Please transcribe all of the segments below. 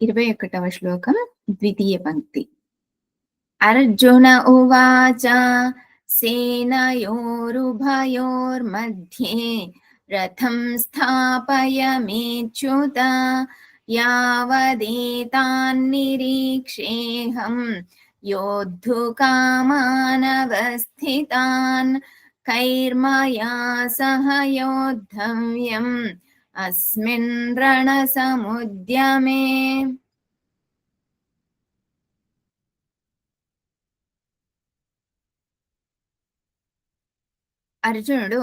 ఇరవై ఒకటవ శ్లోకం ద్వితీయ పంక్తి. అర్జున ఉవాచ సేనయోరుభయోర్मध्ये రథం స్థాపయమేచ్యుత యావదేతాన్నిరీక్షేహం योद्धुकामानवस्थितान् कैर्मया सह योद्धव्यम् अस्मिन् रणसमुद्यमे అర్జునుడు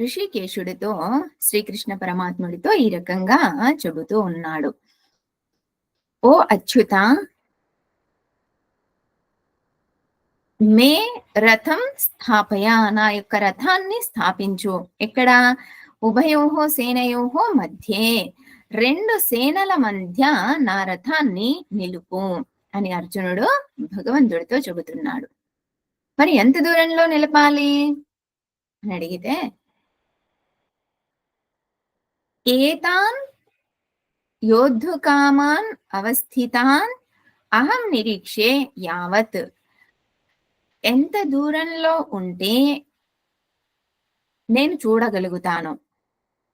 ఋషికేశుడితో శ్రీకృష్ణ పరమాత్ముడితో ఈ రకంగా చెబుతూ ఉన్నాడు ఓ అచ్యుత మే రథం స్థాపయ నా యొక్క రథాన్ని స్థాపించు ఎక్కడ ఉభయోహో సేనయోహో మధ్యే. రెండు సేనల మధ్య నా రథాన్ని నిలుపు అని అర్జునుడు భగవంతుడితో చెబుతున్నాడు. మరి ఎంత దూరంలో నిలపాలి? అని అడిగితే ఏతాన్ యోద్ధుకామాన్ అవస్థితాన్ అహం నిరీక్షే యావత్. ఎంత దూరంలో ఉంటే నేను చూడగలుగుతాను.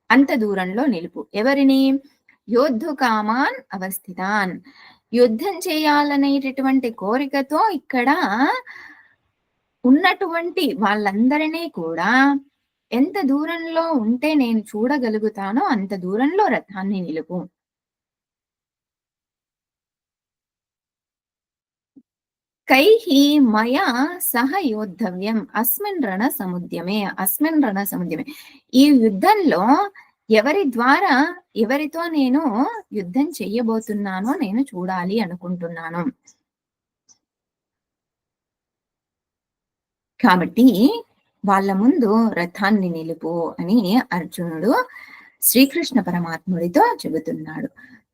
అంత దూరంలో నిలుపు. ఎవరిని? యోద్ధుకామాన్ అవస్థితాన్. యుద్ధం చేయాలనేటటువంటి కోరికతో ఇక్కడ ఉన్నటువంటి వాళ్ళందరినీ కూడా ఎంత దూరంలో ఉంటే నేను చూడగలుగుతానో అంత దూరంలో రథాన్ని నిలుపు. కైహి మయా సహ యోద్ధవ్యం అస్మిన్ రణ సముద్యమే అస్మిన్ రణ సముద్యమే ఈ యుద్ధంలో ఎవరి ద్వారా ఎవరితో నేను యుద్ధం చెయ్యబోతున్నానో నేను చూడాలి అనుకుంటున్నాను. కాబట్టి వాళ్ళ ముందు రథాన్ని నిలుపు అని అర్జునుడు శ్రీకృష్ణ పరమాత్ముడితో చెబుతున్నాడు.